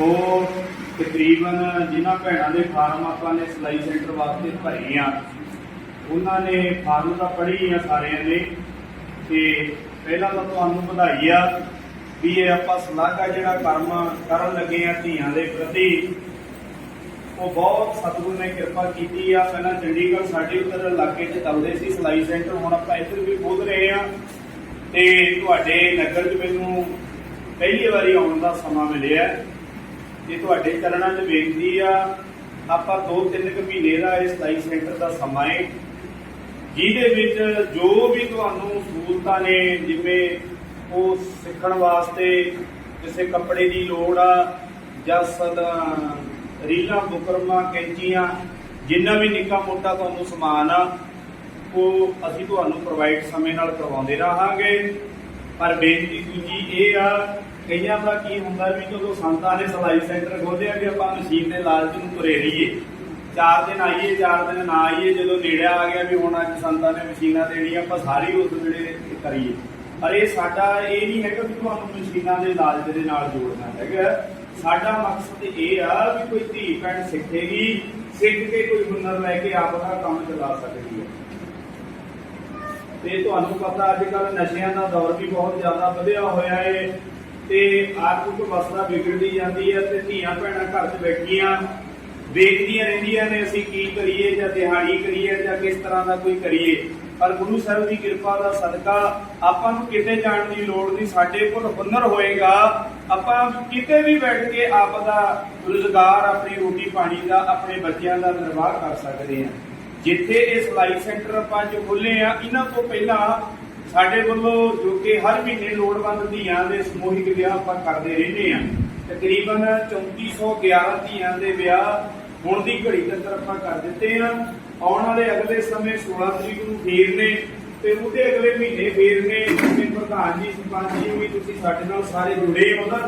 ਉਹ ਤਕਰੀਬਨ ਜਿਨ੍ਹਾਂ ਭੈਣਾਂ ਦੇ ਫਾਰਮ ਆਪਾਂ ਨੇ ਸਿਲਾਈ ਸੈਂਟਰ ਵਾਸਤੇ ਭਰੇ ਆ, ਉਹਨਾਂ ਨੇ ਫਾਰਮ ਤਾਂ ਪੜ੍ਹੀ ਆ ਸਾਰਿਆਂ ਨੇ ਤੇ ਪਹਿਲਾਂ ਤਾਂ ਤੁਹਾਨੂੰ ਵਧਾਈ ਆ ਵੀ ਇਹ ਆਪਾਂ ਸਲਾਹਾ ਜਿਹੜਾ ਕਰਮ ਕਰਨ ਲੱਗੇ ਆ ਧੀਆਂ ਦੇ ਪ੍ਰਤੀ। ਉਹ ਬਹੁਤ ਸਤਿਗੁਰ ਨੇ ਕਿਰਪਾ ਕੀਤੀ ਆ। ਪਹਿਲਾਂ ਚੰਡੀਗੜ੍ਹ ਸਾਡੇ ਉੱਧਰ ਇਲਾਕੇ 'ਚ ਚੱਲਦੇ ਸੀ ਸਿਲਾਈ ਸੈਂਟਰ, ਹੁਣ ਆਪਾਂ ਇੱਧਰ ਵੀ ਖੋਲ ਰਹੇ ਆ। ਤੇ ਤੁਹਾਡੇ ਨਗਰ 'ਚ ਮੈਨੂੰ ਪਹਿਲੀ ਵਾਰੀ ਆਉਣ ਦਾ ਸਮਾਂ ਮਿਲਿਆ। ਤੇ ਤੁਹਾਡੇ ਚਰਨਾਂ 'ਚ ਬੇਨਤੀ ਆ, ਆਪਾਂ 2-3 ਕੁ ਮਹੀਨੇ ਦਾ ਇਹ ਸਿਲਾਈ ਸੈਂਟਰ ਦਾ ਸਮਾਂ ਹੈ ਜਿਹਦੇ ਵਿੱਚ ਜੋ ਵੀ ਤੁਹਾਨੂੰ ਸਹੂਲਤਾਂ ਨੇ, ਜਿਵੇਂ ਉਹ ਸਿੱਖਣ ਵਾਸਤੇ ਕਿਸੇ ਕੱਪੜੇ ਦੀ ਲੋੜ ਆ, ਜਾਂ ਸਦਾ ਰੀਲਾਂ, ਬੁਕਰਮਾ, ਕੈਂਚੀਆਂ, ਜਿੰਨਾ ਵੀ ਨਿੱਕਾ ਮੋਟਾ ਤੁਹਾਨੂੰ ਸਮਾਨ ਆ, ਉਹ ਅਸੀਂ ਤੁਹਾਨੂੰ ਪ੍ਰੋਵਾਈਡ ਸਮੇਂ ਨਾਲ ਕਰਵਾਉਂਦੇ ਰਹਾਂਗੇ। ਪਰ ਬੇਨਤੀ ਦੂਜੀ ਇਹ ਆ ਕਈਆਂ ਦਾ ਕੀ ਹੁੰਦਾ ਵੀ ਜਦੋਂ ਸੰਤਾਂ ਨੇ ਸਿਲਾਈ ਸੈਂਟਰ ਖੋਲ੍ਹਿਆ ਕਿ ਆਪਾਂ ਮਸ਼ੀਨ ਦੇ ਲਾਲਚ ਨੂੰ ਤੁਰੇ ਰਹੀਏ। ਚਾਰ ਦਿਨ ਆਈਏ, ਚਾਰ ਦਿਨ ਨਾ ਆਈਏ, ਜਦੋਂ ਨੇੜੇ ਆ ਗਿਆ ਵੀ ਹੁਣ ਅੱਜ ਸੰਤਾਂ ਨੇ ਮਸ਼ੀਨਾਂ ਦੇਣੀਆਂ, ਆਪਾਂ ਸਾਰੀ ਉਸ ਵੇਲੇ ਕਰੀਏ। ਪਰ ਇਹ ਸਾਡਾ ਇਹ ਨਹੀਂ ਹੈਗਾ ਕਿ ਤੁਹਾਨੂੰ ਮਸ਼ੀਨਾਂ ਦੇ ਲਾਲਚ ਦੇ ਨਾਲ ਜੋੜਨਾ ਹੈਗਾ। ਸਾਡਾ ਮਕਸਦ ਇਹ ਆ ਵੀ ਕੋਈ ਧੀ ਭੈਣ ਸਿੱਖੇਗੀ, ਸਿੱਖ ਕੇ ਕੋਈ ਹੁਨਰ ਲੈ ਕੇ ਆਪਣਾ ਕੰਮ ਚਲਾ ਸਕਦੀ ਹੈ। ਤੇ ਤੁਹਾਨੂੰ ਪਤਾ ਅੱਜ ਕੱਲ ਨਸ਼ਿਆਂ ਦਾ ਦੌਰ ਵੀ ਬਹੁਤ ਜ਼ਿਆਦਾ ਵਧਿਆ ਹੋਇਆ ਹੈ ਤੇ ਆਰਥਿਕ ਅਵਸਥਾ ਵਿਗੜਦੀ ਜਾਂਦੀ ਹੈ ਤੇ ਧੀਆਂ ਭੈਣਾਂ ਘਰ 'ਚ ਬੈਠੀਆਂ ਵੇਖਦੀਆਂ ਰਹਿੰਦੀਆਂ ਨੇ, ਅਸੀਂ ਕੀ ਕਰੀਏ ਜਾਂ ਦਿਹਾੜੀ ਕਰੀਏ ਜਾਂ ਕਿਸ ਤਰ੍ਹਾਂ ਦਾ ਕੋਈ ਕਰੀਏ। ਪਰ ਗੁਰੂ ਸਾਹਿਬ ਦੀ ਕਿਰਪਾ ਦਾ ਸਦਕਾ ਆਪਾਂ ਨੂੰ ਕਿਤੇ ਜਾਣ ਦੀ ਲੋੜ ਨਹੀਂ, ਸਾਡੇ ਕੋਲ ਹੁਨਰ ਹੋਏਗਾ। ਆਪਾਂ ਕਿਤੇ ਵੀ ਬੈਠ ਕੇ ਆਪ ਦਾ ਰੁਜ਼ਗਾਰ, ਆਪਣੀ ਰੋਟੀ ਪਾਣੀ ਦਾ, ਆਪਣੇ ਬੱਚਿਆਂ ਦਾ ਨਿਰਵਾਹ ਕਰ ਸਕਦੇ ਹਾਂ। ਜਿੱਥੇ ਇਹ ਸਿਲਾਈ ਸੈਂਟਰ ਆਪਾਂ ਜੋ ਖੋਲੇ ਆ ਇਹਨਾਂ ਤੋਂ ਪਹਿਲਾਂ ਸਾਡੇ ਵੱਲੋਂ ਜੋ ਕਿ ਹਰ ਮਹੀਨੇ ਲੋੜਵੰਦ ਧੀਆਂ ਦੇ ਸਮੂਹਿਕ ਵਿਆਹ ਆਪਾਂ ਕਰਦੇ ਰਹਿੰਦੇ ਆ ਤਕਰੀਬਨ 3411 ਧੀਆਂ ਦੇ ਵਿਆਹ ਹੁਣ ਦੀ ਘੜੀ ਤੱਕ ਆਪਾਂ ਕਰ ਦਿੱਤੇ ਆ ਆਉਣ ਵਾਲੇ ਅਗਲੇ ਸਮੇਂ 16 ਤਰੀਕ ਨੂੰ ਫੇਰ ਨੇ ਤੇ ਉਹਦੇ ਅਗਲੇ ਮਹੀਨੇ ਫੇਰ ਨੇ। ਤੇ ਪ੍ਰਧਾਨ ਜੀ, ਸਰਪੰਚ ਜੀ ਵੀ ਤੁਸੀਂ ਸਾਡੇ ਨਾਲ ਸਾਰੇ ਜੁੜੇ ਹੋ ਨਾ।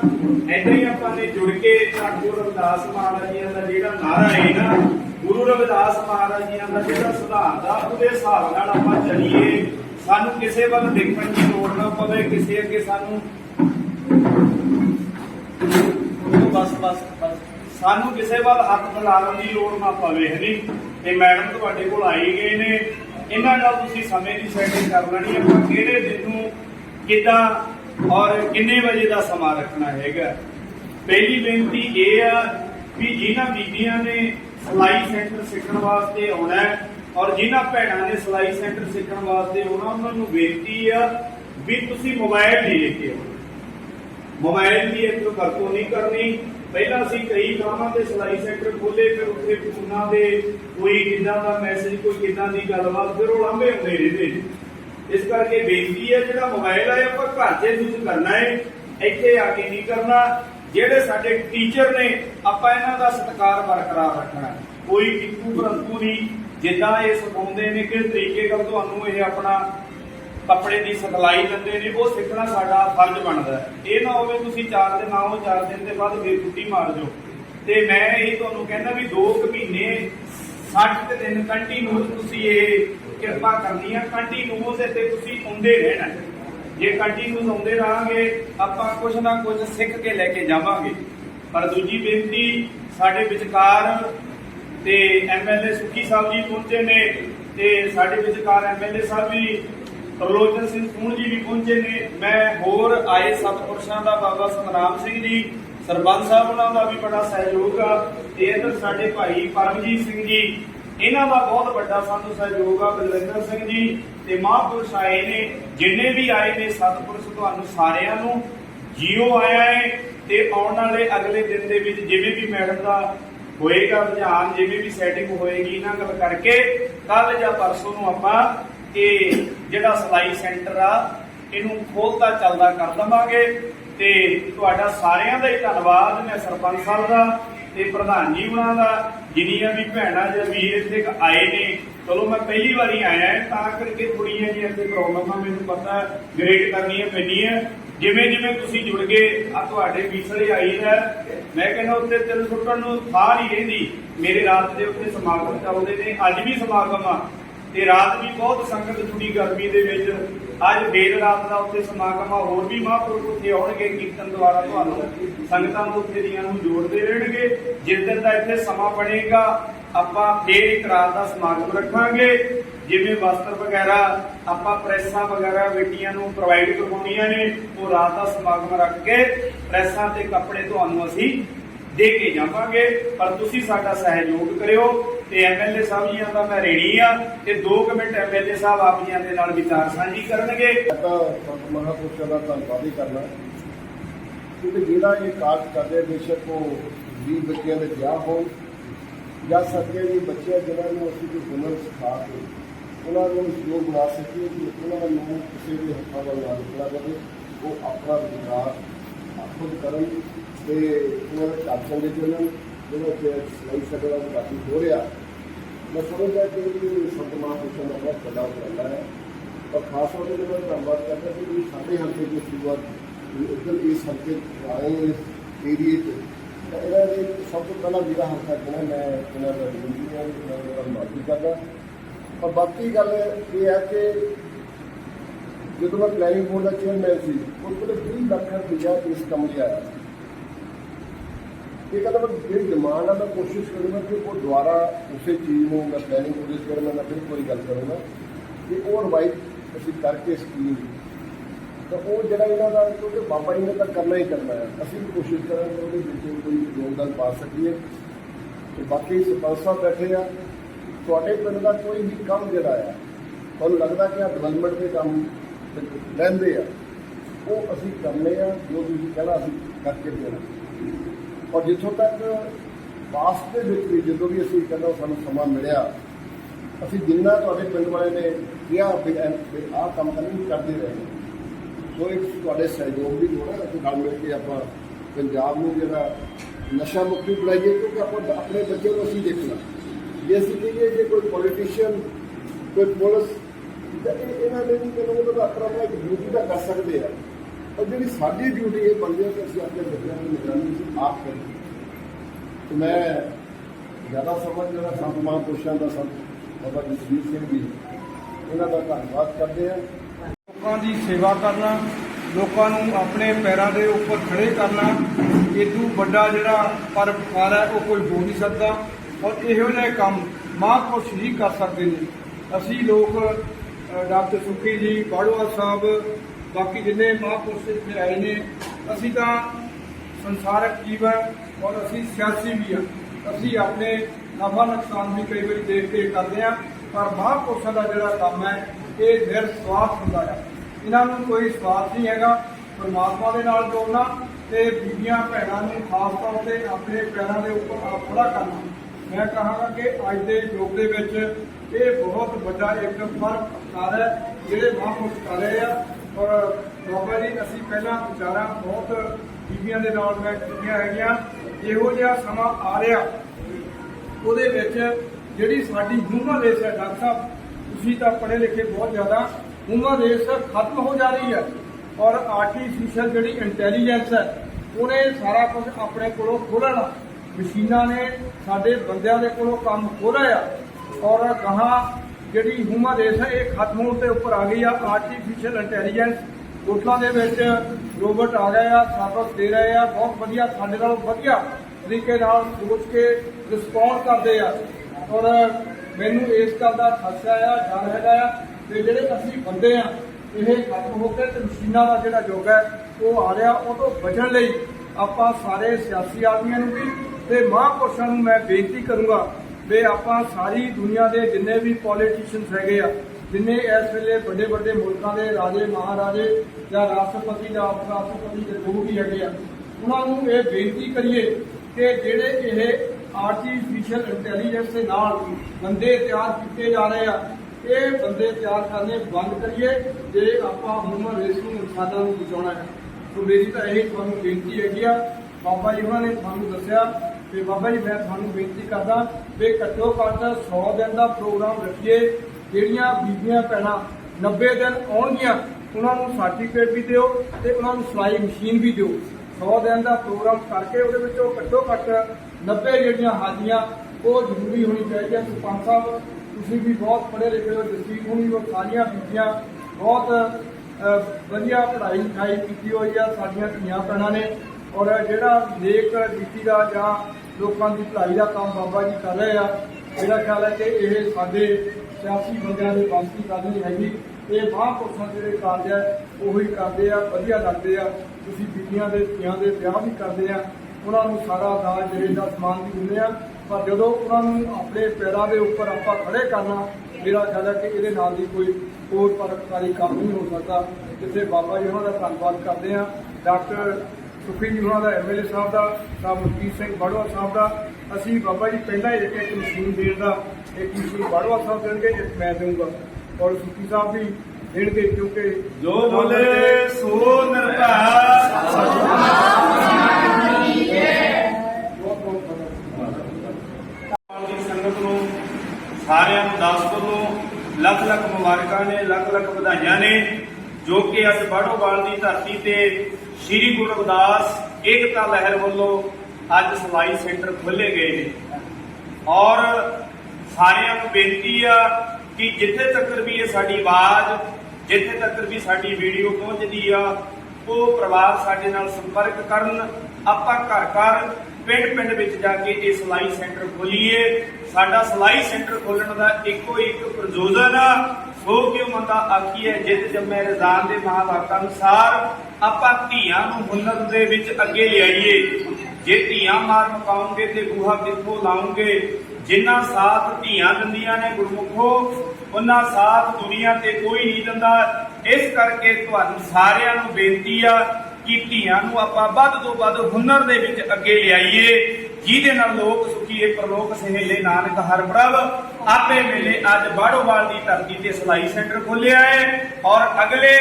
ਏਦਾਂ ਹੀ ਆਪਾਂ ਨੇ ਜੁੜ ਕੇ ਧੰਨ ਰਵਿਦਾਸ ਮਹਾਰਾਜ ਜੀ ਦਾ ਜਿਹੜਾ ਨਾਰਾ ਹੈ ਨਾ, ਗੁਰੂ ਰਵਿਦਾਸ ਮਹਾਰਾਜ ਜੀ ਦਾ ਜਿਹੜਾ ਸਿਧਾਂਤ ਆ, ਉਹਦੇ ਹਿਸਾਬ ਨਾਲ ਆਪਾਂ ਚੱਲੀਏ। ਸਾਨੂੰ ਕਿਸੇ ਵੱਲ ਦੇਖਣ ਦੀ ਲੋੜ ਨਾ ਪਵੇ, ਕਿਸੇ ਅੱਗੇ ਸਾਨੂੰ ਬਸ ਬਸ ਬਸ। ਸਾਨੂੰ ਕਿਸੇ ਵੱਲ ਹੱਥ ਮਿਲਾਉਣ ਦੀ ਲੋੜ ਨਾ ਪਵੇ ਹਨੀ ਤੇ ਮੈਡਮ ਤੁਹਾਡੇ ਕੋਲ ਆਈ ਗਏ ਨੇ। ਇਹਨਾਂ ਨਾਲ ਤੁਸੀਂ ਸਮੇਂ ਦੀ ਸੈਟਿੰਗ ਕਰ ਲੈਣੀ ਆਪਾਂ ਕਿਹੜੇ ਦਿਨ ਨੂੰ ਕਿੱਦਾਂ ਔਰ ਕਿੰਨੇ ਵਜੇ ਦਾ ਸਮਾਂ ਰੱਖਣਾ ਹੈਗਾ। ਪਹਿਲੀ ਬੇਨਤੀ ਇਹ ਆ ਵੀ ਜਿਨ੍ਹਾਂ ਬੀਬੀਆਂ ਨੇ ਸਿਲਾਈ ਸੈਂਟਰ ਸਿੱਖਣ ਵਾਸਤੇ ਆਉਣਾ ਹੈ ਔਰ ਜਿਨ੍ਹਾਂ ਭੈਣਾਂ ਨੇ ਸਿਲਾਈ ਸੈਂਟਰ ਸਿੱਖਣ ਵਾਸਤੇ ਆਉਣਾ ਉਹਨਾਂ ਨੂੰ ਬੇਨਤੀ ਆ ਵੀ ਤੁਸੀਂ ਮੋਬਾਈਲ ਨਹੀਂ ਲੈ ਕੇ ਆਓ ਮੋਬਾਈਲ ਦੀ ਇੱਕ ਵਰਤੋਂ ਨਹੀਂ ਕਰਨੀ। ਪਹਿਲਾਂ ਅਸੀਂ ਕਈ ਥਾਵਾਂ ਤੇ ਸਿਲਾਈ ਸੈਂਟਰ ਖੋਲੇ ਫਿਰ ਉੱਥੇ ਫੋਨਾਂ ਦੇ ਕੋਈ ਕਿੱਦਾਂ ਦਾ ਮੈਸੇਜ ਕੋਈ ਕਿੱਦਾਂ ਦੀ ਗੱਲਬਾਤ, ਫਿਰ ਉਹ ਲਾਂਭੇ ਹੁੰਦੇ ਰਹਿੰਦੇ ਨੇ। ਇਸ ਕਰਕੇ ਬੇਨਤੀ ਹੈ ਜਿਹੜਾ ਮੋਬਾਈਲ ਆ, ਇਹ ਆਪਾਂ ਘਰ 'ਚ ਯੂਜ਼ ਕਰਨਾ ਹੈ ਇੱਥੇ ਆ ਕੇ ਨਹੀਂ ਕਰਨਾ। ਜਿਹੜੇ ਸਾਡੇ ਟੀਚਰ ਨੇ, ਆਪਾਂ ਇਹਨਾਂ ਦਾ ਸਤਿਕਾਰ ਬਰਕਰਾਰ ਰੱਖਣਾ। ਕੋਈ ਕਿੰਤੂ ਪਰੰਤੂ ਨਹੀਂ। ਜਿੱਦਾਂ ਇਹ ਸਿਖਾਉਂਦੇ ਨੇ ਕਿ ਤਰੀਕੇ ਨਾਲ ਤੁਹਾਨੂੰ ਇਹ ਆਪਣਾ ਕੱਪੜੇ ਦੀ ਸਿਖਲਾਈ ਦਿੰਦੇ ਨੇ, ਉਹ ਸਿੱਖਣਾ ਸਾਡਾ ਫਰਜ਼ ਬਣਦਾ ਹੈ। ਇਹ ਨਾ ਹੋਵੇ ਤੁਸੀਂ 4 ਦਿਨ ਆਓ 4 ਦਿਨ ਦੇ ਬਾਅਦ ਫੇਰ ਛੁੱਟੀ ਮਾਰ ਜਾਓ ਤੇ ਮੈਂ ਇਹ ਤੁਹਾਨੂੰ ਕਹਿੰਦਾ ਵੀ 2 ਮਹੀਨੇ 60 ਦਿਨ ਕੰਟੀਨਿਊਸ ਤੁਸੀਂ ਇਹ ਕਿਰਪਾ ਕਰਨੀ ਆ। ਕੰਟੀਨਿਊਸ ਤੇ ਤੁਸੀਂ ਆਉਂਦੇ ਰਹਿਣਾ ਜੇ ਕੰਟੀਨਿਊਸ ਆਉਂਦੇ ਰਹਾਂਗੇ, ਆਪਾਂ ਕੁਝ ਨਾ ਕੁਝ ਸਿੱਖ ਕੇ ਲੈ ਕੇ ਜਾਵਾਂਗੇ। ਪਰ ਦੂਜੀ ਬੇਨਤੀ, ਸਾਡੇ ਵਿਚਕਾਰ ਤੇ ਐਮਐਲਏ ਸੁੱਖੀ ਸਾਹਿਬ ਜੀ ਪਹੁੰਚੇ ਨੇ ਤੇ ਸਾਡੇ ਵਿਚਕਾਰ ਐਮਐਲਏ ਸਾਹਿਬ ਵੀ ਤਰਲੋਚਨ ਸਿੰਘ ਸੂਣ ਜੀ ਵੀ ਪਹੁੰਚੇ ਨੇ। ਮੈਂ ਹੋਰ ਆਏ ਸਤਪੁਰਸ਼ਾਂ ਦਾ ਬਾਬਾ ਸਤਨਾਮ ਸਿੰਘ ਜੀ, ਸਰਬੰਸ ਸਾਹਿਬ ਉਹਨਾਂ ਦਾ ਵੀ ਬੜਾ ਸਹਿਯੋਗ ਆ। ਤੇ ਇਧਰ ਸਾਡੇ ਭਾਈ ਪਰਮਜੀਤ ਸਿੰਘ ਜੀ, ਇਹਨਾਂ ਦਾ ਬਹੁਤ ਵੱਡਾ ਸਾਨੂੰ ਸਹਿਯੋਗ ਆ, ਬਲਵਿੰਦਰ ਸਿੰਘ ਜੀ ਤੇ ਮਹਾਂਪੁਰਸ਼ ਆਏ ਨੇ। ਜਿੰਨੇ ਵੀ ਆਏ ਨੇ ਸਤਪੁਰਸ਼ ਤੁਹਾਨੂੰ ਸਾਰਿਆਂ ਨੂੰ ਜੀਓ ਆਇਆ ਹੈ ਤੇ ਆਉਣ ਵਾਲੇ ਅਗਲੇ ਦਿਨ ਦੇ ਵਿੱਚ ਜਿਵੇਂ ਵੀ ਮੈਡਮ ਦਾ ਹੋਏਗਾ ਰੁਝਾਨ, ਜਿਵੇਂ ਵੀ ਸੈਟਿੰਗ ਹੋਏਗੀ ਇਹਨਾਂ ਗੱਲ ਕਰਕੇ ਕੱਲ ਜਾਂ ਪਰਸੋਂ ਨੂੰ ਆਪਾਂ ਇਹ ਜਿਹੜਾ ਸਿਲਾਈ ਸੈਂਟਰ ਆ, ਇਹਨੂੰ ਖੋਲਦਾ ਚੱਲਦਾ ਕਰ ਦਵਾਂਗੇ। ਤੇ ਤੁਹਾਡਾ ਸਾਰਿਆਂ ਦਾ ਹੀ ਧੰਨਵਾਦ, ਮੈਂ ਸਰਪੰਚ ਸਾਹਿਬ ਦਾ ਤੇ ਪ੍ਰਧਾਨ ਜੀ ਉਹਨਾਂ ਦਾ, ਜਿੰਨੀਆਂ ਵੀ ਭੈਣਾਂ ਜਾਂ ਵੀਰ ਇੱਥੇ ਆਏ ਨੇ। ਚਲੋ, ਮੈਂ ਪਹਿਲੀ ਵਾਰੀ ਆਇਆ ਤਾਂ ਕਰਕੇ ਥੋੜੀਆਂ ਜਿਹੀਆਂ ਇੱਥੇ ਪ੍ਰੋਬਲਮਾਂ ਮੈਨੂੰ ਪਤਾ ਗ੍ਰੇਡ ਕਰਨੀਆਂ ਪੈਂਦੀਆਂ। ਜਿਵੇਂ ਜਿਵੇਂ ਤੁਸੀਂ ਜੁੜ ਗਏ ਆ ਤੁਹਾਡੇ ਵਿਸਲੇ ਆਈ ਹੈ। ਮੈਂ ਕਹਿੰਦਾ ਉੱਤੇ ਤਿਲ ਸੁੱਟਣ ਨੂੰ ਥਾਂ ਨਹੀਂ ਰਹਿੰਦੀ। ਮੇਰੇ ਰਾਤ ਦੇ ਉੱਤੇ ਸਮਾਗਮ ਚੱਲਦੇ ਨੇ, ਅੱਜ ਵੀ ਸਮਾਗਮ ਆ। ਤੇ ਰਾਤ ਵੀ ਬਹੁਤ ਸੰਗਤ ਜੁੜੀ ਗਰਮੀ ਦੇ ਵਿੱਚ। ਅੱਜ ਦੇਰ ਰਾਤ ਦਾ ਉੱਥੇ ਸਮਾਗਮ ਆ, ਹੋਰ ਵੀ ਮਹਾਂਪੁਰਖ ਉੱਥੇ ਆਉਣਗੇ, ਕੀਰਤਨ ਦੁਆਰਾ ਤੁਹਾਨੂੰ ਸੰਗਤਾਂ ਨੂੰ ਉੱਥੇ ਦੀਆਂ ਨੂੰ ਜੋੜਦੇ ਰਹਿਣਗੇ। ਜਿਸ ਦਿਨ ਦਾ ਇੱਥੇ ਸਮਾਂ ਬਣੇਗਾ, ਆਪਾਂ ਫੇਰ ਇੱਕ ਰਾਤ ਦਾ ਸਮਾਗਮ ਰੱਖਾਂਗੇ। ਜਿਵੇਂ ਵਸਤਰ ਵਗੈਰਾ, ਆਪਾਂ ਪ੍ਰੈਸਾਂ ਵਗੈਰਾ ਬੇਟੀਆਂ ਨੂੰ ਪ੍ਰੋਵਾਈਡ ਕਰਵਾਉਣੀਆਂ ਨੇ, ਉਹ ਰਾਤ ਦਾ ਸਮਾਗਮ ਰੱਖ ਕੇ ਪ੍ਰੈਸਾਂ ਤੇ ਕੱਪੜੇ ਤੁਹਾਨੂੰ ਅਸੀਂ ਦੇ ਕੇ ਜਾਵਾਂਗੇ। ਪਰ ਤੁਸੀਂ ਸਾਡਾ ਸਹਿਯੋਗ ਕਰਿਓ ਤੇ ਐਮਐਲਏ ਸਾਹਿਬ ਜੀਆਂ ਦਾ ਮੈਂ ਰੇੜੀ ਆ ਤੇ 2 ਮਿੰਟ ਐਮਐਲਏ ਸਾਹਿਬ ਆਪ ਜੀਆਂ ਦੇ ਨਾਲ ਵਿਚਾਰ ਸਾਂਝੀ ਕਰਨਗੇ। ਮੈਂ ਦਾ ਧੰਨਵਾਦ ਹੀ ਕਰਨਾ। ਕਿਉਂਕਿ ਜਿਹੜਾ ਇਹ ਕਾਰਜ ਕਰਦੇ ਬੇਸ਼ੱਕ ਉਹ ਵੀ ਬੱਚਿਆਂ ਦੇ ਵਿਆਹ ਹੋਣ ਜਾਂ ਸਕੇ ਵੀ ਬੱਚੇ ਜਿਹਨਾਂ ਨੂੰ ਅਸੀਂ ਕੋਈ ਹੁਨਰ ਸਿਖਾ ਕੇ ਉਹਨਾਂ ਨੂੰ ਯੋਗ ਬਣਾ ਸਕੀਏ ਕਿ ਉਹਨਾਂ ਨੂੰ ਕਿਸੇ ਵੀ ਹੱਥਾਂ ਵੱਲ ਨਾ ਰੱਖਣਾ ਜਾਵੇ। ਉਹ ਆਪਣਾ ਰੁਜ਼ਗਾਰ ਖੁਦ ਕਰਨ ਤੇ ਉਹਨਾਂ ਦੇ ਘਰ ਚੰਗੇ ਚੱਲਣ ਜਿਹਨਾਂ ਤੇ ਸਲਾਈ ਸਕਦਾ ਦਾ ਕਾਫੀ ਹੋ ਰਿਹਾ। ਮੈਂ ਸਮਝਦਾ ਕਿ ਇਹ ਸੰਤ ਮਹਾਂਪੁਰਸ਼ਾਂ ਦਾ ਬਹੁਤ ਵੱਡਾ ਉਪਰਾਲਾ ਹੈ। ਔਰ ਖਾਸ ਤੌਰ ਤੇ ਮੈਂ ਧੰਨਵਾਦ ਕਰਦਾ ਕਿ ਵੀ ਸਾਡੇ ਹਲਕੇ ਦੀ ਸ਼ੁਰੂਆਤ ਇੱਧਰ ਇਸ ਹਲਕੇ ਆਏ ਇਸ ਏਰੀਏ 'ਚ। ਤਾਂ ਇਹਨਾਂ ਦੇ ਸਭ ਤੋਂ ਪਹਿਲਾਂ ਜਿਹੜਾ ਹਲਕਾ ਚੁਣਿਆ, ਮੈਂ ਇਹਨਾਂ ਦਾ ਬੇਨਤੀ ਹੈ ਮੈਂ ਉਹਨਾਂ ਦਾ ਧੰਨਵਾਦ ਕਰਦਾ। ਔਰ ਬਾਕੀ ਗੱਲ ਇਹ ਹੈ ਕਿ ਜਦੋਂ ਮੈਂ ਪਲੈਨਿੰਗ ਬੋਰਡ ਦਾ ਚੇਅਰਮੈਨ ਸੀ ਉਸ ਕੋਲ 20 ਲੱਖ ਰੁਪਇਆ ਇਸ ਕੰਮ ਲਈ ਆਇਆ। ਇਹ ਕਹਿੰਦਾ ਮੈਂ ਜਿਹੜੀ ਡਿਮਾਂਡ ਆ, ਮੈਂ ਕੋਸ਼ਿਸ਼ ਕਰੂੰਗਾ ਕਿ ਉਹ ਦੁਬਾਰਾ ਉਸੇ ਚੀਜ਼ ਨੂੰ ਮੈਂ ਪਲੈਨਿੰਗ ਬੋਰਡ ਦੇ ਚੇਅਰਮੈਨ ਨਾਲ ਫਿਰ ਕੋਈ ਗੱਲ ਕਰੂੰਗਾ ਕਿ ਉਹ ਰਿਵਾਈਜ਼ ਅਸੀਂ ਕਰਕੇ ਸਕੀਮ ਤਾਂ ਉਹ ਜਿਹੜਾ ਇਹਨਾਂ ਦਾ, ਕਿਉਂਕਿ ਬਾਬਾ ਜੀ ਨੇ ਤਾਂ ਕਰਨਾ ਹੀ ਕਰਨਾ ਹੈ। ਅਸੀਂ ਵੀ ਕੋਸ਼ਿਸ਼ ਕਰਾਂਗੇ ਕਿ ਉਹਦੇ ਵਿੱਚ ਕੋਈ ਯੋਗਦਾਨ ਪਾ ਸਕੀਏ। ਤੇ ਬਾਕੀ ਸਰਪੰਚ ਸਾਹਿਬ ਬੈਠੇ ਆ। ਤੁਹਾਡੇ ਪਿੰਡ ਦਾ ਕੋਈ ਵੀ ਕੰਮ ਜਿਹੜਾ ਆ, ਤੁਹਾਨੂੰ ਲੱਗਦਾ ਕਿ ਆ ਡਿਵੈਲਪਮੈਂਟ ਦੇ ਕੰਮ ਰਹਿੰਦੇ ਆ, ਉਹ ਅਸੀਂ ਕਰਨੇ ਆ, ਜੋ ਤੁਸੀਂ ਕਹਿਣਾ ਅਸੀਂ ਕਰਕੇ ਦੇਣਾ। ਔਰ ਜਿੱਥੋਂ ਤੱਕ ਪਾਸਟ ਦੇ ਵਿੱਚ ਵੀ ਜਦੋਂ ਵੀ ਅਸੀਂ ਕਹਿੰਦਾ ਸਾਨੂੰ ਸਮਾਂ ਮਿਲਿਆ, ਅਸੀਂ ਜਿੰਨਾ ਤੁਹਾਡੇ ਪਿੰਡ ਵਾਲੇ ਨੇ ਕਿਹਾ ਵੀ ਆਹ ਕੰਮ ਕਰਨੀ ਕਰਦੇ ਰਹੇ। ਸੋ ਇੱਕ ਤੁਹਾਡੇ ਸਹਿਯੋਗ ਦੀ ਲੋੜ ਹੈ ਅਸੀਂ ਨਾਲ ਮਿਲ ਕੇ ਆਪਾਂ ਪੰਜਾਬ ਨੂੰ ਜਿਹੜਾ ਨਸ਼ਾ ਮੁਕਤੀ ਬਣਾਈਏ, ਕਿਉਂਕਿ ਆਪਾਂ ਆਪਣੇ ਬੱਚੇ ਨੂੰ ਅਸੀਂ ਦੇਖਣਾ। ਜੇ ਅਸੀਂ ਕਹੀਏ ਕੋਈ ਪੋਲੀਟੀਸ਼ੀਅਨ ਕੋਈ ਪੁਲਿਸ ਤਾਂ ਇਹ- ਇਹਨਾਂ ਦੇ ਵੀ ਕਿਹਨੂੰ ਉਹਦਾ ਆਪਣਾ ਆਪਣਾ ਇੱਕ ਡਿਊਟੀ ਤਾਂ ਕਰ ਸਕਦੇ ਆ ਪਰ ਜਿਹੜੀ ਸਾਡੀ ਡਿਊਟੀ ਇਹ ਬਣਦੀ ਹੈ ਕਿ ਅਸੀਂ ਆਪਣੇ ਬੱਚਿਆਂ ਦੀ ਨਿਗਰਾਨੀ ਆਪ ਕਰੀਏ ਤੇ ਮੈਂ ਜ਼ਿਆਦਾ ਸਮਾਂ ਜਿਹੜਾ ਸੰਤ ਮਹਾਂਪੁਰਸ਼ਾਂ ਦਾ ਸੰਤ ਬਾਬਾ ਜਸਵੀਰ ਸਿੰਘ ਜੀ ਇਹਨਾਂ ਦਾ ਧੰਨਵਾਦ ਕਰਦੇ ਆ ਲੋਕਾਂ ਦੀ ਸੇਵਾ ਕਰਨਾ ਲੋਕਾਂ ਨੂੰ ਆਪਣੇ ਪੈਰਾਂ ਦੇ ਉੱਪਰ ਖੜੇ ਕਰਨਾ ਇਦੋਂ ਵੱਡਾ ਜਿਹੜਾ ਪਰਪਕਾਰ ਹੈ ਉਹ ਕੋਈ ਹੋ ਨਹੀਂ ਸਕਦਾ ਔਰ ਇਹੋ ਜਿਹੇ ਕੰਮ ਮਹਾਂਪੁਰਸ਼ ਹੀ ਕਰ ਸਕਦੇ ਨੇ ਅਸੀਂ ਲੋਕ ਡਾਕਟਰ ਸੁਖੀ ਜੀ ਬਾੜੂਆ ਸਾਹਿਬ, ਬਾਕੀ ਜਿੰਨੇ ਮਹਾਂਪੁਰਸ਼ ਇੱਥੇ ਆਏ ਨੇ, ਅਸੀਂ ਤਾਂ ਸੰਸਾਰਕ ਜੀਵ ਹੈ ਔਰ ਅਸੀਂ ਸਿਆਸੀ ਵੀ ਹਾਂ ਅਸੀਂ ਆਪਣੇ ਨਫਾ ਨੁਕਸਾਨ ਵੀ ਕਈ ਵਾਰੀ ਦੇਖ ਕੇ ਕਰਦੇ ਹਾਂ ਪਰ ਮਹਾਂਪੁਰਸ਼ਾਂ ਦਾ ਜਿਹੜਾ ਕੰਮ ਹੈ, ਇਹ ਨਿਰਸਵਾਰਥ ਹੁੰਦਾ ਹੈ। ਇਹਨਾਂ ਨੂੰ ਕੋਈ ਸਵਾਰਥ ਨਹੀਂ ਹੈਗਾ। ਪਰਮਾਤਮਾ ਦੇ ਨਾਲ ਜੋੜਨਾ ਤੇ ਬੀਬੀਆਂ, ਭੈਣਾਂ ਨੂੰ ਖਾਸ ਤੌਰ ਤੇ ਆਪਣੇ ਪੈਰਾਂ ਦੇ ਉੱਪਰ ਖੜਾ ਕਰਨਾ। ਮੈਂ ਕਹਾਂਗਾ ਕਿ ਅੱਜ ਦੇ ਯੁੱਗ ਦੇ ਵਿੱਚ ਇਹ ਬਹੁਤ ਵੱਡਾ ਇੱਕ ਪਰਕਾਰ ਹੈ, ਜਿਹੜੇ ਮਹਾਂਪੁਰਸ਼ ਕਰ ਰਹੇ ਆ। ਔਰ ਬਾਬਾ ਜੀ, ਅਸੀਂ ਪਹਿਲਾਂ ਵਿਚਾਰਾਂ ਬਹੁਤ ਬੀਬੀਆਂ ਦੇ ਨਾਲ ਮੈਂ ਕੀਤੀਆਂ ਹੈਗੀਆਂ। ਇਹੋ ਜਿਹਾ ਸਮਾਂ ਆ ਰਿਹਾ। ਉਹਦੇ ਵਿੱਚ ਜਿਹੜੀ ਸਾਡੀ ਹਿਊਮਨ ਰੇਸ ਹੈ, ਡਾਕਟਰ ਸਾਹਿਬ, ਤੁਸੀਂ ਤਾਂ ਪੜ੍ਹੇ ਲਿਖੇ ਬਹੁਤ ਜ਼ਿਆਦਾ ਹਿਊਮਨ ਰੇਸ ਖਤਮ ਹੋ ਜਾ ਰਹੀ ਹੈ। ਔਰ ਆਰਟੀਫੀਸ਼ੀਅਲ ਜਿਹੜੀ ਇੰਟੈਲੀਜੈਂਸ ਹੈ, ਉਹਨੇ ਸਾਰਾ ਕੁਝ ਆਪਣੇ ਕੋਲੋਂ ਖੋਲਣਾ ਮਸ਼ੀਨਾਂ ਨੇ ਸਾਡੇ ਬੰਦਿਆਂ ਦੇ ਕੋਲੋਂ ਕੰਮ ਖੋਲ੍ਹਿਆ ਔਰ ਕਹਾ ਜਿਹੜੀ ਹਿਊਮਨ ਰੇਸ ਹੈ, ਇਹ ਖਤਮ ਹੋਣ ਦੇ ਉੱਪਰ ਆ ਗਈ ਆ। ਆਰਟੀਫੀਸ਼ੀਅਲ ਇੰਟੈਲੀਜੈਂਸ ਹੋਟਲਾਂ ਦੇ ਵਿੱਚ ਰੋਬੋਟ ਆ ਗਏ ਆ ਸਰਵਿਸ ਦੇ ਰਹੇ ਆ। ਬਹੁਤ ਵਧੀਆ, ਸਾਡੇ ਨਾਲ ਵਧੀਆ ਤਰੀਕੇ ਨਾਲ ਸੋਚ ਕੇ ਰਿਸਪੌਂਡ ਕਰਦੇ ਆ। ਔਰ ਮੈਨੂੰ ਇਸ ਗੱਲ ਦਾ ਖਦਸ਼ਾ ਆ, ਡਰ ਹੈਗਾ ਆ ਤੇ ਜਿਹੜੇ ਅਸੀਂ ਬੰਦੇ ਆ, ਇਹ ਖਤਮ ਹੋ ਕੇ ਤੇ ਮਸ਼ੀਨਾਂ ਦਾ ਜਿਹੜਾ ਯੁੱਗ ਹੈ, ਉਹ ਆ ਰਿਹਾ, ਉਹ ਤੋਂ ਬਚਣ ਲਈ ਆਪਾਂ ਸਾਰੇ ਸਿਆਸੀ ਆਦਮੀਆਂ ਨੂੰ ਵੀ ਤੇ ਮਹਾਂਪੁਰਸ਼ਾਂ ਨੂੰ ਮੈਂ ਬੇਨਤੀ ਕਰੂੰਗਾ ਵੀ ਆਪਾਂ ਸਾਰੀ ਦੁਨੀਆ ਦੇ ਜਿੰਨੇ ਵੀ ਪੋਲੀਟੀਸ਼ੀਅਨਸ ਹੈਗੇ ਆ, ਜਿੰਨੇ ਇਸ ਵੇਲੇ ਵੱਡੇ ਵੱਡੇ ਮੁਲਕਾਂ ਦੇ ਰਾਜੇ, ਮਹਾਰਾਜੇ ਜਾਂ ਰਾਸ਼ਟਰਪਤੀ ਜਾਂ ਉਪ ਰਾਸ਼ਟਰਪਤੀ ਦੇ ਜੋ ਵੀ ਹੈਗੇ ਆ, ਉਹਨਾਂ ਨੂੰ ਇਹ ਬੇਨਤੀ ਕਰੀਏ ਕਿ ਜਿਹੜੇ ਇਹ ਆਰਟੀਫੀਸ਼ੀਅਲ ਇੰਟੈਲੀਜੈਂਸ ਦੇ ਨਾਲ ਬੰਦੇ ਤਿਆਰ ਕੀਤੇ ਜਾ ਰਹੇ ਆ, ਇਹ ਬੰਦੇ ਤਿਆਰ ਕਰਨੇ ਬੰਦ ਕਰੀਏ ਜੇ ਆਪਾਂ ਹਿਊਮਨ ਰੇਸ ਨੂੰ ਇਨਸਾਨਾਂ ਨੂੰ ਬਚਾਉਣਾ ਹੈ। ਸੋ ਮੇਰੀ ਤਾਂ ਇਹ ਤੁਹਾਨੂੰ ਬੇਨਤੀ ਹੈਗੀ ਆ। ਬਾਬਾ ਜੀ ਉਹਨਾਂ ਨੇ ਤੁਹਾਨੂੰ ਦੱਸਿਆ ਤੇ ਬਾਬਾ ਜੀ, ਮੈਂ ਤੁਹਾਨੂੰ ਬੇਨਤੀ ਕਰਦਾ ਵੀ ਘੱਟੋ ਘੱਟ 100 ਦਿਨ ਦਾ ਪ੍ਰੋਗਰਾਮ ਰੱਖੀਏ, ਜਿਹੜੀਆਂ ਬੀਬੀਆਂ ਭੈਣਾਂ 90 ਦਿਨ ਆਉਣਗੀਆਂ, ਉਹਨਾਂ ਨੂੰ ਸਰਟੀਫਿਕੇਟ ਵੀ ਦਿਓ ਤੇ ਉਹਨਾਂ ਨੂੰ ਸਿਲਾਈ ਮਸ਼ੀਨ ਵੀ ਦਿਓ। 100 ਦਿਨ ਦਾ ਪ੍ਰੋਗਰਾਮ ਕਰਕੇ ਉਹਦੇ ਵਿੱਚੋਂ ਘੱਟੋ ਘੱਟ 90 ਜਿਹੜੀਆਂ ਹਾਜ਼ਰੀਆਂ, ਉਹ ਜ਼ਰੂਰੀ ਹੋਣੀ ਚਾਹੀਦੀ ਹੈ ਸਰਪੰਚ ਸਾਹਿਬ, ਤੁਸੀਂ ਵੀ ਬਹੁਤ ਪੜ੍ਹੇ ਲਿਖੇ ਹੋ ਜਸਦੀਪ ਹੁਣੀ ਉਹ ਸਾਰੀਆਂ ਬੀਬੀਆਂ ਬਹੁਤ ਵਧੀਆ ਪੜ੍ਹਾਈ ਲਿਖਾਈ ਕੀਤੀ ਹੋਈ ਆ, ਸਾਡੀਆਂ ਧੀਆਂ ਭੈਣਾਂ ਨੇ। ਔਰ ਜਿਹੜਾ ਨੇਕ ਨੀਤੀ ਦਾ ਜਾਂ ਲੋਕਾਂ ਦੀ ਭਲਾਈ ਦਾ ਕੰਮ ਬਾਬਾ ਜੀ ਕਰ ਰਹੇ ਆ। ਮੇਰਾ ਖਿਆਲ ਹੈ ਕਿ ਇਹ ਸਾਡੇ ਸਿਆਸੀ ਬੰਦਿਆਂ ਦੇ ਵੱਸ ਦੀ ਗੱਲ ਨਹੀਂ ਹੈਗੀ। ਇਹ ਮਹਾਂਪੁਰਸ਼ਾਂ ਦੇ ਜਿਹੜੇ ਕਾਰਜ ਹੈ ਉਹੀ ਕਰਦੇ ਆ, ਵਧੀਆ ਲੱਗਦੇ ਆ। ਤੁਸੀਂ ਬੀਬੀਆਂ ਦੇ, ਧੀਆਂ ਦੇ ਵਿਆਹ ਵੀ ਕਰਦੇ ਆ। ਉਹਨਾਂ ਨੂੰ ਸਾਰਾ ਦਾਜ, ਜਿਹੜੇ ਦਾ ਸਮਾਨ ਵੀ ਦਿੰਦੇ ਆ। ਪਰ ਜਦੋਂ ਉਹਨਾਂ ਨੂੰ ਆਪਣੇ ਪੈਰਾਂ ਦੇ ਉੱਪਰ ਆਪਾਂ ਖੜੇ ਕਰਨਾ, ਮੇਰਾ ਖਿਆਲ ਹੈ ਕਿ ਇਹਦੇ ਨਾਲ ਦੀ ਕੋਈ ਹੋਰ ਪਰਪਕਾਰੀ ਕੰਮ ਨਹੀਂ ਹੋ ਸਕਦਾ। ਜਿੱਥੇ ਬਾਬਾ ਜੀ ਉਹਨਾਂ ਦਾ ਧੰਨਵਾਦ ਕਰਦੇ ਆ। ਡਾਕਟਰ ਸੁਖੀ ਜੀ ਉਹਨਾਂ ਦਾ ਐਮਐਲਏ ਸਾਹਿਬ ਦਾ ਸਾਹਿਬ ਮਨਕੀਰ ਸਿੰਘ ਬੜਵਾ ਸਾਹਿਬ ਦਾ ਅਸੀਂ ਬਾਬਾ ਜੀ ਪਹਿਲਾਂ ਹੀ ਇੱਕ ਇੱਕ ਮਸ਼ੀਨ ਦੇਣ ਦਾ ਇੱਕ ਮਸ਼ੀਨ ਬੜਵਾ ਸਾਹਿਬ ਦੇਣਗੇ ਇੱਕ ਮੈਂ ਦੇਵਾਂਗਾ ਔਰ ਸੁਖੀ ਸਾਹਿਬ ਵੀ ਦੇਣਗੇ ਕਿਉਂਕਿ ਜੋ ਬੋਲੇ ਸੋ ਨਿਰਭੈ। ਦੀ ਸੰਗਤ ਨੂੰ ਸਾਰਿਆਂ ਨੂੰ ਦਾਸ ਵੱਲੋਂ ਲੱਖ ਲੱਖ ਮੁਬਾਰਕਾਂ ਨੇ ਲੱਖ ਲੱਖ ਵਧਾਈਆਂ ਨੇ ਜੋ ਕਿ ਅੱਜ ਬਾੜੋਵਾਲ ਦੀ ਧਰਤੀ ਤੇ ਸ੍ਰੀ ਗੁਰੂ ਰਵਿਦਾਸ ਏਕਤਾ ਲਹਿਰ ਵੱਲੋਂ ਅੱਜ ਸਲਾਈ ਸੈਂਟਰ ਖੋਲੇ ਗਏ ਨੇ। ਔਰ ਸਾਰਿਆਂ ਨੂੰ ਬੇਨਤੀ ਆ ਕਿ ਜਿੱਥੇ ਤੱਕ ਵੀ ਇਹ ਸਾਡੀ ਆਵਾਜ਼, ਜਿੱਥੇ ਤੱਕ ਵੀ ਸਾਡੀ ਵੀਡੀਓ ਪਹੁੰਚਦੀ ਆ, ਉਹ ਪਰਿਵਾਰ ਸਾਡੇ ਨਾਲ ਸੰਪਰਕ ਕਰਨ, ਆਪਾਂ ਘਰ ਘਰ ਪਿੰਡ ਪਿੰਡ ਵਿੱਚ ਜਾ ਕੇ ਇਹ ਸਲਾਈ ਸੈਂਟਰ ਖੋਲੀਏ। ਸਾਡਾ ਸਲਾਈ ਸੈਂਟਰ ਖੋਲਣ ਦਾ ਇੱਕੋ ਇੱਕ ਪ੍ਰਯੋਜਨ ਆ। ਸੋ ਕਿਉ ਮੰਦਾ ਆਖੀਏ ਜਿੱਤ ਜੰਮੇ ਰਜ਼ਾਨ ਦੇ ਮਹਾਵਾਕਾਂ ਅਨੁਸਾਰ ਆਪਾਂ ਧੀਆਂ ਨੂੰ ਹੁਨਰ ਦੇ ਵਿੱਚ ਅੱਗੇ ਲਿਆਈਏ। ਜੇ ਧੀਆਂ ਮਾਰ ਮਕਾਉਂਗੇ ਤੇ ਬੂਹਾ ਕਿੱਥੋਂ ਲਾਉਂਗੇ? ਜਿਨ੍ਹਾਂ ਸਾਥ ਧੀਆਂ ਦਿੰਦੀਆਂ ਨੇ ਗੁਰਮੁਖੋ, ਉਹਨਾਂ ਸਾਥ ਦੁਨੀਆ ਤੇ ਕੋਈ ਨਹੀਂ ਦਿੰਦਾ। ਇਸ ਕਰਕੇ ਤੁਹਾਨੂੰ ਸਾਰਿਆਂ ਨੂੰ ਬੇਨਤੀ ਆ ਕਿ ਧੀਆਂ ਨੂੰ ਆਪਾਂ ਵੱਧ ਤੋਂ ਵੱਧ ਹੁਨਰ ਦੇ ਵਿੱਚ ਅੱਗੇ ਲਿਆਈਏ। ਜਿਹਦੇ ਨਾਲ ਲੋਕ ਸੁਖੀਏ ਪ੍ਰਲੋਕ ਸਹੇਲੇ ਨਾਨਕ ਹਰ ਪ੍ਰਭ, ਆਪੇ ਮਿਲੇ ਅੱਜ ਬਾੜੋਵਾਲ ਦੀ ਧਰਤੀ ਤੇ ਸਲਾਈ ਸੈਂਟਰ ਖੋਲਿਆ ਹੈ। ਔਰ ਅਗਲੇ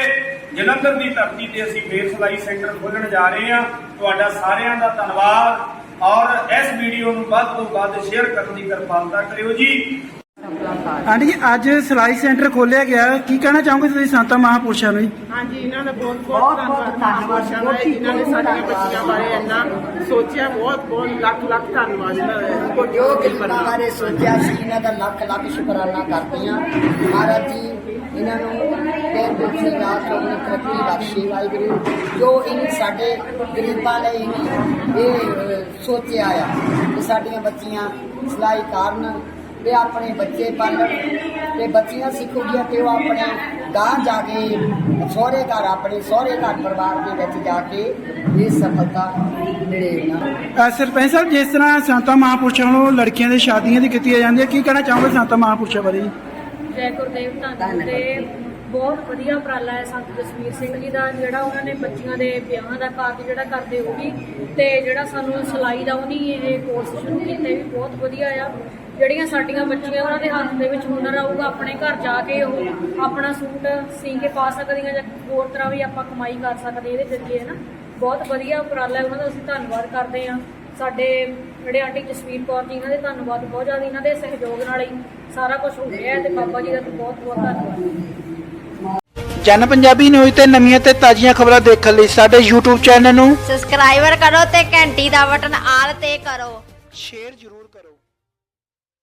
ਜਲੰਧਰ ਦੀ ਧਰਤੀ ਤੇ ਅਸੀਂ ਫੇਰ ਸਲਾਈ ਸੈਂਟਰ ਖੋਲਣ ਜਾ ਰਹੇ ਹਾਂ। ਤੁਹਾਡਾ ਸਾਰਿਆਂ ਦਾ ਧੰਨਵਾਦ। ਔਰ ਇਸ ਵੀਡੀਓ ਨੂੰ ਵੱਧ ਤੋਂ ਵੱਧ ਸ਼ੇਅਰ ਕਰਨ ਦੀ ਕਿਰਪਾਲਤਾ ਕਰਿਓ ਜੀ। ਆਂਟੀ ਜੀ ਅੱਜ ਸਿਲਾਈ ਸੈਂਟਰ ਖੋਲਿਆ ਗਿਆ। ਹੈ। ਕੀ ਕਹਿਣਾ ਚਾਹੋਗੇ ਤੁਸੀਂ ਸੰਤਾਂ ਮਹਾਂਪੁਰਸ਼ਾਂ ਨੂੰ ਜੀ? ਹਾਂਜੀ ਇਹਨਾਂ ਦਾ ਬਹੁਤ ਬਹੁਤ ਧੰਨਵਾਦ ਜਿਨ੍ਹਾਂ ਨੇ ਸਾਡੀਆਂ ਬੱਚੀਆਂ ਬਾਰੇ ਇੰਨਾ ਸੋਚਿਆ ਬਹੁਤ ਬਹੁਤ ਲੱਖ ਲੱਖ ਧੰਨਵਾਦ ਇਹਨਾਂ ਦਾ। ਜੋ ਗਰੀਬਾਂ ਬਾਰੇ ਸੋਚਿਆ ਸੀ ਇਹਨਾਂ ਦਾ ਲੱਖ ਲੱਖ ਸ਼ੁਕਰਾਨਾ ਕਰਦੀ ਹਾਂ। ਮਹਾਰਾਜ ਜੀ ਇਹਨਾਂ ਨੂੰ ਦੇਰ ਦੁਖੀ ਰਾਤ ਆਪਣੀ ਤਰੱਕੀ ਬਖਸ਼ੇ ਵਾਹਿਗੁਰੂ ਜੋ ਇਹਨੇ ਸਾਡੇ ਗਰੀਬਾਂ ਲਈ ਇਹ ਸੋਚਿਆ ਆ ਕਿ ਸਾਡੀਆਂ ਬੱਚੀਆਂ ਸਿਲਾਈ ਕਰਨ ਤੇ ਆਪਣੇ ਬੱਚੇ ਪਾਲਣ ਤੇ ਬੱਚੀਆਂ ਸਿੱਖੂਗੀਆਂ ਤੇ ਉਹ ਆਪਣੇ ਗਾਂ ਜਾ ਕੇ, ਸਹੁਰੇ ਘਰ, ਆਪਣੇ ਸਹੁਰੇ ਘਰ ਪਰਿਵਾਰ ਦੇ ਵਿੱਚ ਜਾ ਕੇ ਇਹ ਸਫਲਤਾ ਮਿਲੇਗਾ ਸਰਪੰਚ ਸਾਹਿਬ, ਜਿਸ ਤਰ੍ਹਾਂ ਸੰਤਾਂ ਮਹਾਂਪੁਰਸ਼ਾਂ ਵੱਲੋਂ ਲੜਕੀਆਂ ਦੇ ਸ਼ਾਦੀਆਂ ਦੀ ਕੀਤੀਆਂ ਜਾਂਦੀਆਂ ਕੀ ਕਹਿਣਾ ਚਾਹੋਗੇ ਸੰਤਾਂ ਮਹਾਂਪੁਰਸ਼ਾਂ ਬਾਰੇ ਜੈ ਗੁਰਦੇਵ ਧੰਨ ਤੇ ਬਹੁਤ ਵਧੀਆ ਉਪਰਾਲਾ ਹੈ ਸੰਤ ਜਸਵੀਰ ਸਿੰਘ ਜੀ ਦਾ, ਜਿਹੜਾ ਉਹਨਾਂ ਨੇ ਬੱਚੀਆਂ ਦੇ ਵਿਆਹਾਂ ਦਾ ਕਾਰਜ ਜਿਹੜਾ ਕਰਦੇ ਉਹ ਵੀ, ਤੇ ਜਿਹੜਾ ਸਾਨੂੰ ਸਿਲਾਈ ਦਾ ਉਹਨੀ ਇਹ ਕੋਰਸ ਸ਼ੁਰੂ ਕੀਤਾ ਵੀ ਬਹੁਤ ਵਧੀਆ ਆ। ਜਿਹੜੀਆਂ ਸਾਡੀਆਂ ਬੱਚੀਆਂ ਉਹਨਾਂ ਦੇ ਹੱਥ ਦੇ ਵਿੱਚ ਹੁਨਰ ਆਊਗਾ, ਆਪਣੇ ਘਰ ਜਾ ਕੇ ਉਹ ਆਪਣਾ ਸੂਟ ਸੀ ਕੇ ਪਾ ਸਕਦੀਆਂ ਜਾਂ ਹੋਰ ਤਰ੍ਹਾਂ ਵੀ ਆਪਾਂ ਕਮਾਈ ਕਰ ਸਕਦੇ ਇਹਦੇ ਜ਼ਰੀਏ ਹੈ ਨਾ ਬਹੁਤ ਵਧੀਆ ਉਪਰਾਲਾ ਹੈ, ਉਹਨਾਂ ਦਾ ਅਸੀਂ ਧੰਨਵਾਦ ਕਰਦੇ ਹਾਂ। ਸਾਡੇ ਜਿਹੜੇ ਆਂਟੀ ਜਸਵੀਰ ਕੌਰ ਜੀ ਇਹਨਾਂ ਦੇ ਧੰਨਵਾਦ ਬਹੁਤ ਜ਼ਿਆਦਾ ਇਹਨਾਂ ਦੇ ਸਹਿਯੋਗ ਨਾਲ ਹੀ ਸਾਰਾ ਕੁਝ ਹੋ ਰਿਹਾ ਹੈ ਤੇ ਬਾਬਾ ਜੀ ਦਾ ਤਾਂ ਬਹੁਤ ਬਹੁਤ ਧੰਨਵਾਦ। ਜਨ ਪੰਜਾਬੀ ਨਿਊਜ਼ ਤੇ ਨਵੀਆਂ ਤੇ ਤਾਜ਼ੀਆਂ ਖਬਰਾਂ ਦੇਖਣ ਲਈ ਸਾਡੇ YouTube ਚੈਨਲ ਨੂੰ ਸਬਸਕ੍ਰਾਈਬਰ ਕਰੋ ਤੇ ਘੰਟੀ ਦਾ ਬਟਨ ਆਲ ਤੇ ਕਰੋ। ਸ਼ੇਅਰ ਜ਼ਰੂਰ